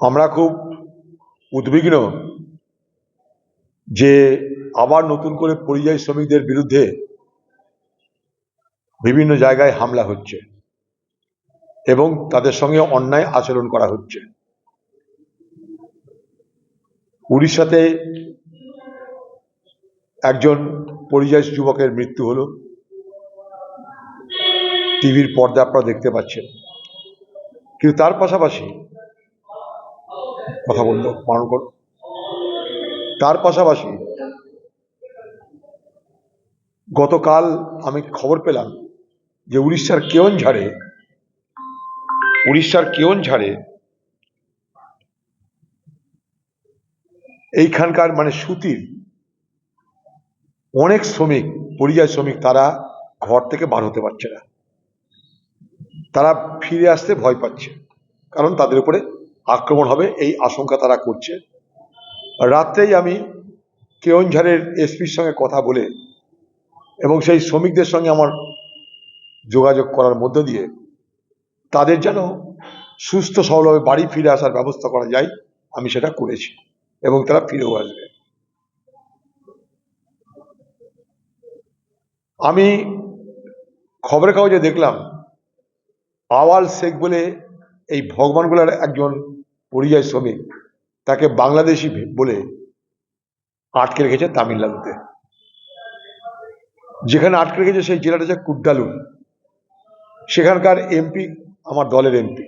আমরা খুব উদ্বিগ্ন যে আবার নতুন করে পরিযায়ী শ্রমিকদের বিরুদ্ধে বিভিন্ন জায়গায় হামলা হচ্ছে এবং তাদের সঙ্গে অন্যায় আচরণ করা হচ্ছে। উড়িষ্যাতে একজন পরিযায়ী যুবকের মৃত্যু হলো। টিভির পর্দা আপনারা দেখতে পাচ্ছেন। কিন্তু তার পাশাপাশি কথা বলল, বারণ কর তার পাশাপাশি গতকাল আমি খবর পেলাম যে উড়িষ্যার কেওনঝাড়ে উড়িষ্যার কেওনঝাড়ে এইখানকার মানে সুতির অনেক শ্রমিক, পরিযায়ী শ্রমিক তারা ঘর থেকে বার হতে পারছে না। তারা ফিরে আসতে ভয় পাচ্ছে, কারণ তাদের উপরে আক্রমণ হবে, এই আশঙ্কা তারা করছে। রাত্রেই আমি কেওনঝাড়ের এসপির সঙ্গে কথা বলে এবং সেই শ্রমিকদের সঙ্গে আমার যোগাযোগ করার মধ্য দিয়ে তাদের যেন সুস্থ সবলভাবে বাড়ি ফিরে আসার ব্যবস্থা করা যায়, আমি সেটা করেছি এবং তারা ফিরেও আসবে। আমি খবরের কাগজে দেখলাম, আওয়াল শেখ বলে এই ভগবানগুলার একজন পরিযায়ী শ্রমিক, তাকে বাংলাদেশি বলে আটকে রেখেছে তামিলনাড়ুতে। যেখানে আটকে রেখেছে সেই জেলাটা হচ্ছে কুড্ডালুর। সেখানকার এমপি, আমার দলের এমপি,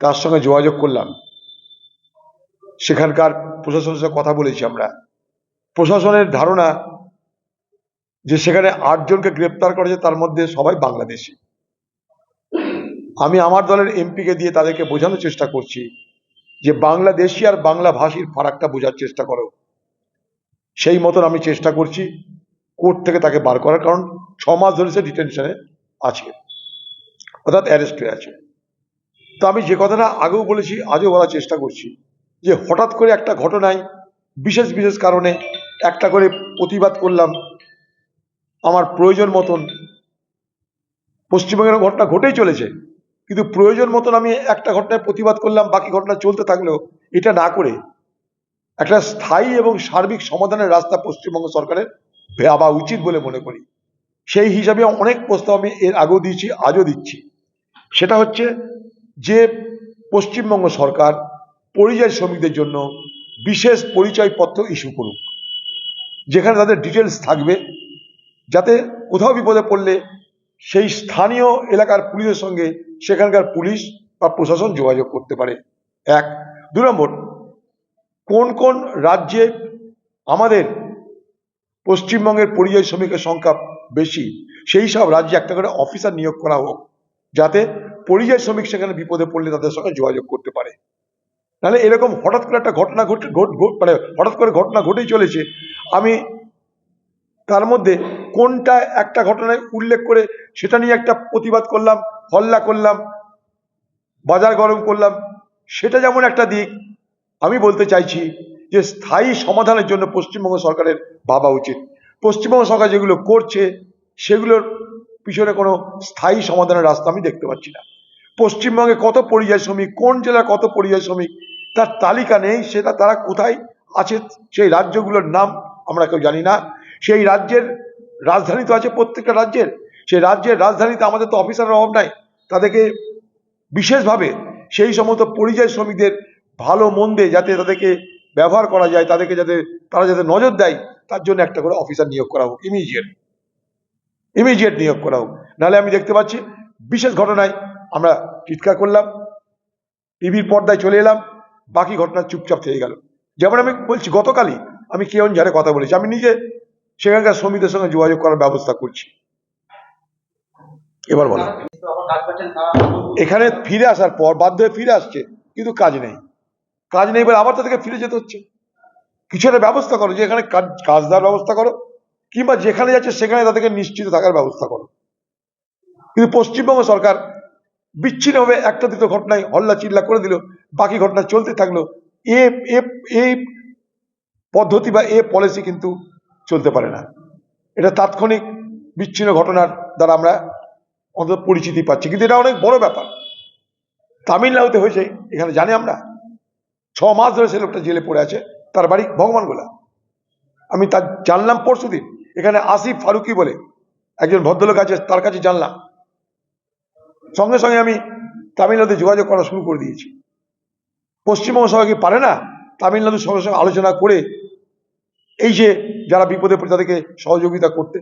তার সঙ্গে যোগাযোগ করলাম। সেখানকার প্রশাসনের সঙ্গে কথা বলেছি আমরা। প্রশাসনের ধারণা যে সেখানে আটজনকে গ্রেপ্তার করেছে তার মধ্যে সবাই বাংলাদেশি। আমি আমার দলের এমপিকে দিয়ে তাদেরকে বোঝানোর চেষ্টা করছি। যে বাংলাদেশি আর বাংলা ভাষীর ফারাকটা বোঝার চেষ্টা করো। সেই মতন আমি চেষ্টা করছি কোর্ট থেকে তাকে বার করার, কারণ ছ মাস ধরে সে ডিটেনশনে আছে, অর্থাৎ অ্যারেস্ট হয়ে আছে। তো আমি যে কথাটা আগেও বলেছি, আজও বলার চেষ্টা করছি যে হঠাৎ করে একটা ঘটনায় বিশেষ বিশেষ কারণে একটা করে প্রতিবাদ করলাম, আমার প্রয়োজন মতন পশ্চিমবঙ্গের ঘটনা ঘটেই চলেছে। কিন্তু প্রয়োজন মতন আমি একটা ঘটনায় প্রতিবাদ করলাম, বাকি ঘটনা চলতে থাকলেও এটা না করে একটা স্থায়ী এবং সার্বিক সমাধানের রাস্তা পশ্চিমবঙ্গ সরকারের ভাবা উচিত বলে মনে করি। সেই হিসাবে অনেক প্রস্তাব আমি এর আগেও দিয়েছি, আজও দিচ্ছি। সেটা হচ্ছে যে পশ্চিমবঙ্গ সরকার পরিযায়ী শ্রমিকদের জন্য বিশেষ পরিচয়পত্র ইস্যু করুক, যেখানে তাদের ডিটেলস থাকবে, যাতে কোথাও বিপদে পড়লে সেই স্থানীয় এলাকার পুলিশের সঙ্গে সেখানকার পুলিশ বা প্রশাসন যোগাযোগ করতে পারে। এক। দু নম্বর, কোন কোন রাজ্যে আমাদের পশ্চিমবঙ্গের পরিযায়ী শ্রমিকের সংখ্যা বেশি, সেই সব রাজ্যে একটা করে অফিসার নিয়োগ করা হোক, যাতে পরিযায়ী শ্রমিক সেখানে বিপদে পড়লে তাদের সঙ্গে যোগাযোগ করতে পারে। নাহলে এরকম হঠাৎ করে একটা ঘটনা ঘটে, ঘট- ঘট- মানে হঠাৎ করে ঘটনা ঘটেই চলেছে। আমি তার মধ্যে কোনটা একটা ঘটনায় উল্লেখ করে সেটা নিয়ে একটা প্রতিবাদ করলাম, হল্লা করলাম, বাজার গরম করলাম, সেটা যেমন একটা দিক, আমি বলতে চাইছি যে স্থায়ী সমাধানের জন্য পশ্চিমবঙ্গ সরকারের ভাবা উচিত। পশ্চিমবঙ্গ সরকার যেগুলো করছে, সেগুলোর পিছনে কোনো স্থায়ী সমাধানের রাস্তা আমি দেখতে পাচ্ছি না। পশ্চিমবঙ্গে কত পরিযায়ী শ্রমিক, কোন জেলার কত পরিযায়ী শ্রমিক, তার তালিকা নেই, সেটা তারা কোথায় আছে, সেই রাজ্যগুলোর নাম আমরা কেউ জানি না। সেই রাজ্যের রাজধানী তো আছে প্রত্যেকটা রাজ্যের। সেই রাজ্যের রাজধানীতে আমাদের তো অফিসারের অভাব নাই। তাদেরকে বিশেষভাবে সেই সমস্ত পরিযায়ী শ্রমিকদের ভালো মন্দে যাতে তাদেরকে ব্যবহার করা যায়, তাদেরকে যাতে তারা যাতে নজর দেয়, তার জন্য একটা করে অফিসার নিয়োগ করা হোক ইমিডিয়েট ইমিডিয়েট নিয়োগ করা হোক। নাহলে আমি দেখতে পাচ্ছি, বিশেষ ঘটনায় আমরা চিৎকার করলাম, টিভির পর্দায় চলে এলাম, বাকি ঘটনা চুপচাপ থেকে গেল। যেমন আমি বলছি, গতকালই আমি কেয়ন ঝাড়ে কথা বলেছি। আমি নিজে সেখানকার শ্রমিকদের সঙ্গে যোগাযোগ করার ব্যবস্থা করছি। এবার বলো। এখানে ফিরে আসার পর বাধ্য হয়ে ফিরে আসছে, কিন্তু কাজ নেই। কাজ নেই বলে আবার তাদেরকে ফিরে যেতে হচ্ছে। কিছু একটা ব্যবস্থা করো, যে এখানে কাজ কাজ দেওয়ার ব্যবস্থা করো, কিংবা যেখানে যাচ্ছে সেখানে তাদেরকে নিশ্চিত থাকার ব্যবস্থা করো। কিন্তু পশ্চিমবঙ্গ সরকার বিচ্ছিন্নভাবে একটা দুটো ঘটনায় হল্লা চিল্লা করে দিল, বাকি ঘটনা চলতে থাকল। এ, এ- এই পদ্ধতি বা এ পলিসি কিন্তু চলতে পারে না। এটা তাৎক্ষণিক বিচ্ছিন্ন ঘটনার দ্বারা আমরা অন্তত পরিচিতি পাচ্ছি। কিন্তু এটা অনেক বড় ব্যাপার। তামিলনাড়ুতে হয়েছে, এখানে জানি আমরা। ছ মাস ধরে সে লোকটা জেলে পড়ে আছে, তার বাড়ি ভগবানগোলা। আমি তার জানলাম পরশু দিন। এখানে আসিফ ফারুকি বলে একজন ভদ্রলোক আছে, তার কাছে জানলাম। সঙ্গে সঙ্গে আমি তামিলনাড়ুতে যোগাযোগ করা শুরু করে দিয়েছি। পশ্চিমবঙ্গ সবাই কি পারে না? তামিলনাড়ুর সঙ্গে সঙ্গে আলোচনা করে এই যে যারা বিপদে পড়ে তাদেরকে সহযোগিতা করতে।